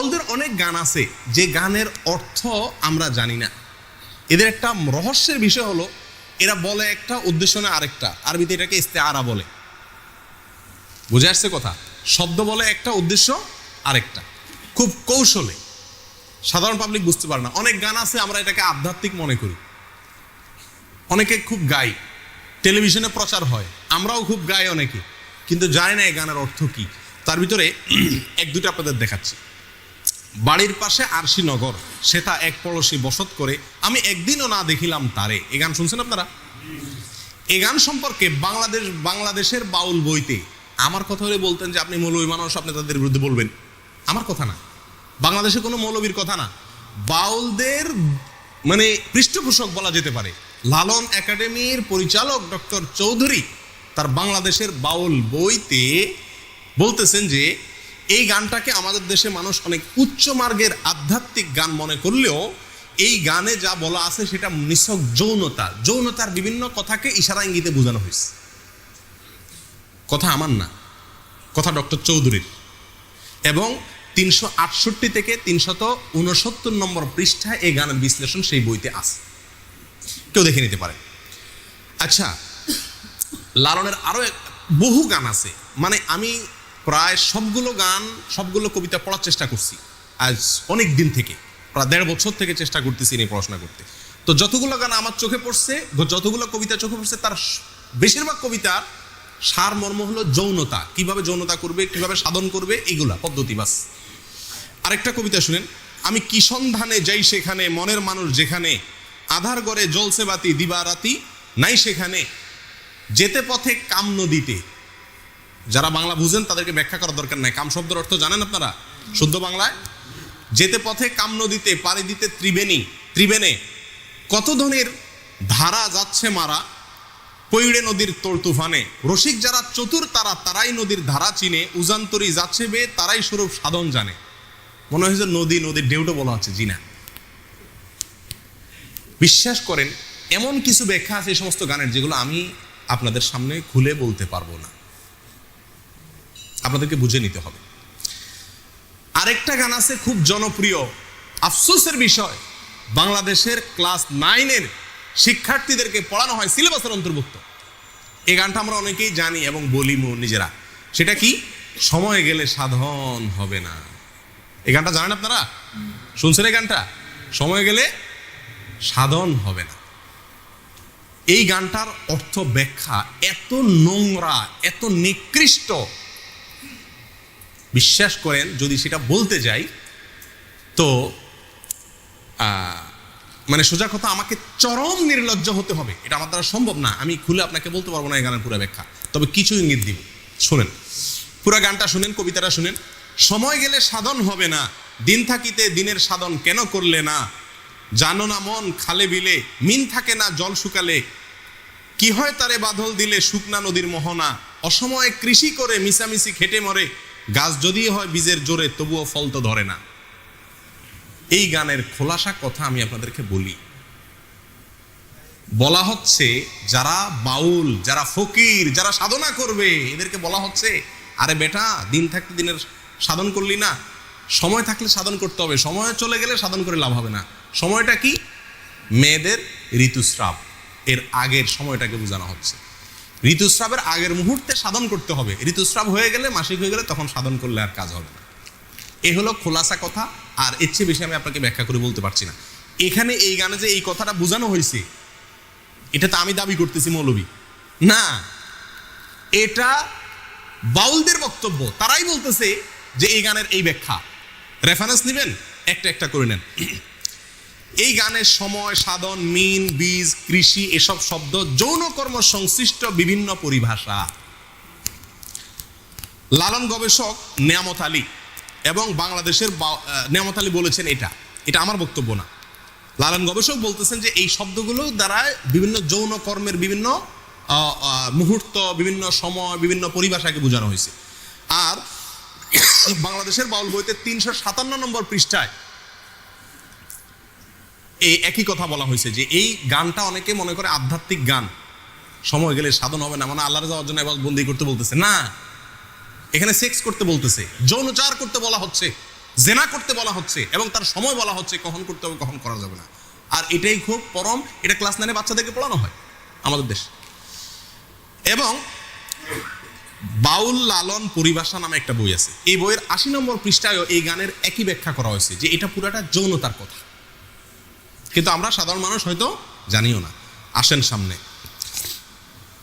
বাউলদের অনেক গান আছে, যে গানের অর্থ আমরা জানি না। এদের একটা রহস্যের বিষয় হলো, এরা বলে একটা, উদ্দেশ্য না আরেকটা। আরবিতে এটাকে ইস্তেআরা বলে। বুঝে আসছে কথা? শব্দ বলে একটা, উদ্দেশ্য আরেকটা। খুব কৌশলে। সাধারণ পাবলিক বুঝতে পারে না। অনেক গান আছে, আমরা এটাকে আধ্যাত্মিক মনে করি। অনেকে খুব গাই। টেলিভিশনে প্রচার হয়। আমরাও খুব গাই অনেকে। কিন্তু জানি না এই গানের অর্থ কি। তার ভিতরে এক দুটো আপনাদের দেখাচ্ছি। বাড়ির পাশে আরশি নগর, সেটা এক পড়শি বসত করে, আমি একদিনও না দেখিলাম তারে। এ গান শুনছেন আপনারা? এ গান সম্পর্কে বাংলাদেশ, বাংলাদেশের বাউল বইতে আমার কথা হলে বলতেন যে আপনি মৌলবী মানুষ আপনি তাদের বিরুদ্ধে বলবেন। আমার কথা না। বাংলাদেশে কোনো মৌলবীর কথা না। বাউলদের মানে পৃষ্ঠপোষক বলা যেতে পারে। লালন একাডেমির পরিচালক ডক্টর চৌধুরী তার বাংলাদেশের বাউল বইতে বলতেছেন যে এই গানটাকে আমাদের দেশে মানুষ অনেক উচ্চ মার্গের আধ্যাত্মিক গান মনে করলেও এই গানে যা বলা আছে সেটা নিছক যৌনতা। যৌনতার বিভিন্ন কথাকে ইশারা ইঙ্গিতে বোঝানো হয়েছে। কথা আমার না, কথা ডক্টর চৌধুরীর। এবং তিনশো আটষট্টি থেকে তিনশত উনসত্তর নম্বর পৃষ্ঠায় এই গানের বিশ্লেষণ সেই বইতে আছে। কেউ দেখে নিতে পারে। আচ্ছা লালনের আরও এক- বহু গান আছে। মানে আমি প্রায় সবগুলো গান, সবগুলো কবিতা পড়ার চেষ্টা করছি। আজ অনেক দিন থেকে, প্রায় দেড় বছর থেকে চেষ্টা করতেছি নিয়ে পড়াশোনা করতে। তো যতগুলো গান আমার চোখে পড়ছে, যতগুলো কবিতা চোখে পড়ছে, তার বেশিরভাগ কবিতার সার মর্ম হলো যৌনতা। কীভাবে যৌনতা করবে, কীভাবে সাধন করবে, এইগুলা পদ্ধতি বাস। আরেকটা কবিতা শুনেন, আমি কি সন্ধানে যাই সেখানে, মনের মানুষ যেখানে, আধার গড়ে জলসে বাতি, দিবারাতি, নাই সেখানে, যেতে পথে কাম নদীতে যারা বাংলা বুঝেন, তাদেরকে ব্যাখ্যা করার দরকার নাই। কাম শব্দের অর্থ জানেন আপনারা? শুদ্ধ বাংলায়? যেতে পথে কাম নদীতে, পাড়ি দিতে ত্রিবেণী। ত্রিবেণে কত ধনের ধারা যাচ্ছে মারা? পৈড়ে নদীর তোর তুফানে। রসিক যারা চতুর, তারা তারাই নদীর ধারা চিনে। উজান্তরি যাচ্ছে বে, তারাই স্বরূপ সাধন জানে। মনে হয় যে নদী, নদীর ঢেউটা বলা হচ্ছে জি না। বিশ্বাস করেন, এমন কিছু ব্যাখ্যা আছে এই সমস্ত গানের, যেগুলো আমি আপনাদের সামনে খুলে বলতে পারব না। আপনাদেরকে বুঝে নিতে হবে। আরেকটা গান আছে খুব জনপ্রিয়, আফসোসের বিষয়, বাংলাদেশের ক্লাস নাইনের শিক্ষার্থীদেরকে পড়ানো হয়, সিলেবাসের অন্তর্ভুক্ত। এই গানটা আমরা অনেকেই জানি এবং বলি নিজেরা। সেটা কি? সময় গেলে সাধন হবে না। এই গানটা জানেন আপনারা? শুনছেন এই গানটা? সময় গেলে সাধন হবে না। এই গানটার অর্থ ব্যাখ্যা এত নোংরা, এত নিকৃষ্ট বিশ্বাস করেন, যদি সেটা বলতে যাই, তো মানে সোজা কথা, আমাকে চরম নির্লজ্জ হতে হবে। এটা আমার দ্বারা সম্ভব না। আমি খুলে আপনাকে বলতে পারব না এই গানের পুরো ব্যাখ্যা তবে কিছু ইঙ্গিত দিব। শুনেন। পুরো গানটা শুনেন, কবিতাটা শুনেন। সময় গেলে সাধন হবে না। দিন থাকিতে দিনের সাধন কেন করলে না? জানো না মন, খালে বিলে, মিন থাকে না জল শুকালে। কি হয় তারে বাদল দিলে শুকনা নদীর মোহনা? অসময়ে কৃষি করে মিশামিশি খেটে মরে। গাছ যদি হয় বীজের জোরে, তবুও ফল তো ধরে না। এই গানের খোলাসা কথা আমি আপনাদেরকে বলি। বলা হচ্ছে, যারা বাউল, যারা ফকির, যারা সাধনা করবে, এদেরকে বলা হচ্ছে, আরে বেটা, দিন থাকতে দিনের সাধন করলি না। সময় থাকলে সাধন করতে হবে, সময় চলে গেলে সাধন করে লাভ হবে না। সময়টা কি? মেয়েদের ঋতুস্রাব। এর আগের সময়টাকে বোঝানো হচ্ছে। ঋতুস্রাবের আগের মুহূর্তে সাধন করতে হবে। ঋতুস্রাব হয়ে গেলে, মাসিক হয়ে গেলে তখন সাধন করলে আর কাজ হবে না। এ হলো খোলাসা কথা, আর এর চেয়ে বেশি আমি আপনাকে ব্যাখ্যা করে বলতে পারছি না। এখানে এই গানে যে এই কথাটা বোঝানো হয়েছে, এটা তো আমি দাবি করতেছি মৌলবী। না, এটা বাউলদের বক্তব্য। তারাই বলতেছে যে এই গানের এই ব্যাখ্যা। রেফারেন্স নেবেন, একটা একটা করে নেন। এই গানের সময় সাধন মিন বীজ কৃষি এসব শব্দ যৌন কর্ম সংশ্লিষ্ট বিভিন্ন পরিভাষা। লালন গবেষক নেয়ামত আলী এবং বাংলাদেশের আহ, আলী বলেছেন এটা। এটা আমার বক্তব্য না। লালন গবেষক বলতেছেন যে এই শব্দগুলো দ্বারা বিভিন্ন যৌন কর্মের বিভিন্ন মুহূর্ত বিভিন্ন সময় বিভিন্ন পরিভাষাকে বোঝানো হয়েছে। আর বাংলাদেশের বাউল বইতে তিনশো সাতান্ন নম্বর পৃষ্ঠায় এই একই কথা বলা হয়েছে যে এই গানটা অনেকে মনে করে আধ্যাত্মিক গান। সময় গেলে সাধন হবে না মানে আল্লাহর যাওয়ার জন্য এবার বন্দি করতে বলতেছে। না, এখানে সেক্স করতে বলতেছে, যৌনচার করতে বলা হচ্ছে, জেনা করতে বলা হচ্ছে, এবং তার সময় বলা হচ্ছে কখন করতে হবে, কখন করা যাবে না। আর এটাই খুব পরম, এটা ক্লাস নাইনে বাচ্চাদেরকে পড়ানো হয়, আমাদের দেশ। এবং বাউল লালন পরিভাষা নামে একটা বই আছে। এই বইয়ের আশি নম্বর পৃষ্ঠায়ও এই গানের একই ব্যাখ্যা করা হয়েছে যে এটা পুরাটা যৌনতার কথা। কিন্তু আমরা সাধারণ মানুষ হয়তো জানিও না। আসেন সামনে।